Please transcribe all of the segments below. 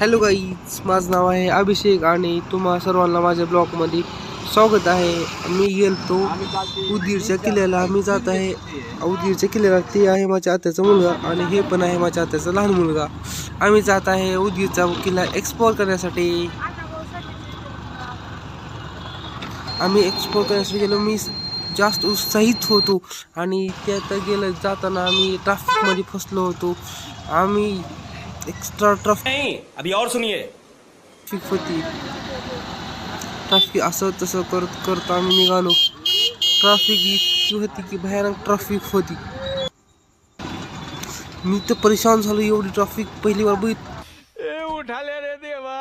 Hello guys माझं नाव आहे अभिषेक आणि तुम्हा सर्वांना माझ्या ब्लॉगमध्ये स्वागत आहे. मी गेलतो उदगीरच्या किल्ल्याला. मी जात आहे. उदगीरच्या किल्ल्याला. ते आहे माझ्या आत्याचा मुलगा आणि हे पण आहे माझ्या आत्याचा लहान मुलगा. आम्ही जात आहे उदगीरचा किल्ला एक्सप्लोअर करण्यासाठी. आम्ही एक्सप्लोअर करण्यासाठी गेलो. मी जास्त उत्साहित होतो आणि त्यात गेलं जाताना आम्ही ट्रॅफिकमध्ये फसलो होतो. आम्ही एक्स्ट्रा ट्रॅफिक नहीं अभी और सुनिए। होती ट्रॅफिक असं तसं करत करत आम्ही निघालो. ट्रॅफिक इतकी होती की भयानक ट्रॅफिक होती. मी तर परेशान झालो एवढी ट्रॅफिक पहिली बार बघित ए उठा ले रे देवा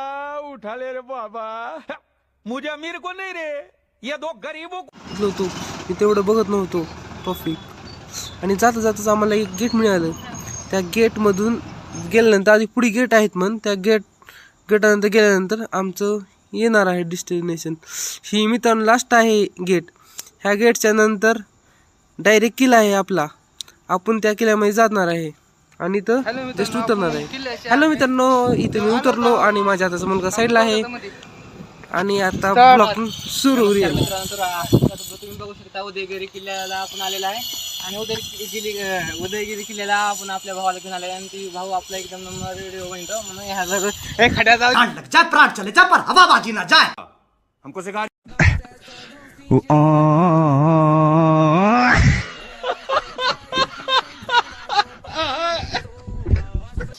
उठा ले रे बाबा. मुझे अमीर को नहीं रे. ये दो गरीबों होतो. मी तेवढं बघत नव्हतो ट्रॉफिक आणि जाता जाताच आम्हाला एक गेट मिळालं. त्या गेटमधून गेल्यानंतर आधी पुढे गेट आहेत म्हण त्या गेट गेटानंतर गेल्यानंतर आमचं येणार आहे डेस्टिनेशन ही मित्रांनो लास्ट आहे गेट ह्या गेटच्या नंतर डायरेक्ट किल्ला आहे आपला. आपण त्या किल्ल्यामध्ये जाणार आहे. आणि इथं जस्ट उतरणार आहे. हॅलो मित्रांनो इथं मी उतरलो आणि माझ्या हाताचा मुलगा साईडला आहे. आणि आता ब्लॉग सुरू होईल. तर आता किल्ल्याला आपण आलेला आहे. आणि उदयगिरी अं, उदयगिरी किल्ल्याला आपण आपल्या भावाला घेऊन आले आणि ती भाऊ आपला एकदम नंबर रेडिओ म्हणतो म्हणून ह्या सगळं ए, खड्या जाऊ हमको सिखा